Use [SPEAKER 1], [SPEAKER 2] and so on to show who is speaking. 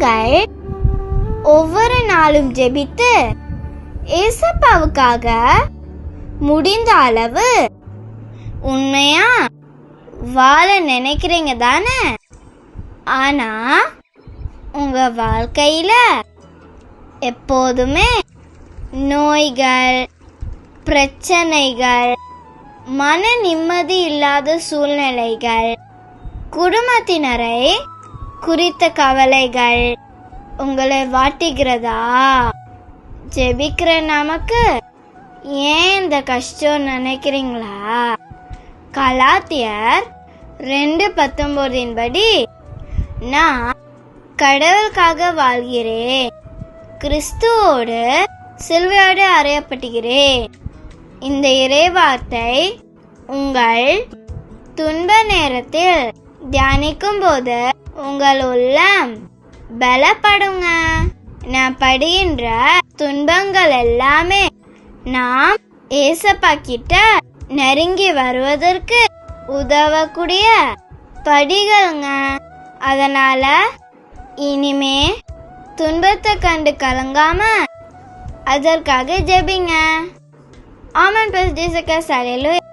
[SPEAKER 1] நீங்கள் ஒவ்வொரு நாளும் ஜெபித்து ஏசப்பாவுக்காக முடிந்த அளவு உண்மையா வாழ நினைக்கிறீங்க தானே? ஆனா உங்க வாழ்க்கையில எப்போதுமே நோய்கள் பிரச்சனைகள் மன நிம்மதி இல்லாத சூழ்நிலைகள் குடும்பத்தினரை குறித்த கவலைகள் உங்களை வாட்டிக்கிறதா ஜெபிக்கிற நமக்கு ஏன் இந்த கஷ்டம் நினைக்கிறீங்களா? கலாத்தியர் ரெண்டு பத்தொன்பதின் படி நான் கடவுளுக்காக வாழ்கிறேன். கிறிஸ்துவோடு சிலுவையோடு அறையப்பட்டுகிறேன் இந்த இறைவார்த்தை உங்கள் துன்ப நேரத்தில் தியானிக்கும் போது உங்கள் உள்ளம் பலப்படுங்க. நான் படுகின்ற துன்பங்கள் எல்லாமே நாம் ஏசப்பா கிட்ட நெருங்கி வருவதற்கு உதவக்கூடிய படிகள்ங்க. அதனால இனிமே துன்பத்தை கண்டு கலங்காம அதற்காக ஜெபிங்க. ஆமன் பிளஸ் ஜேசக்கா சாலையிலும்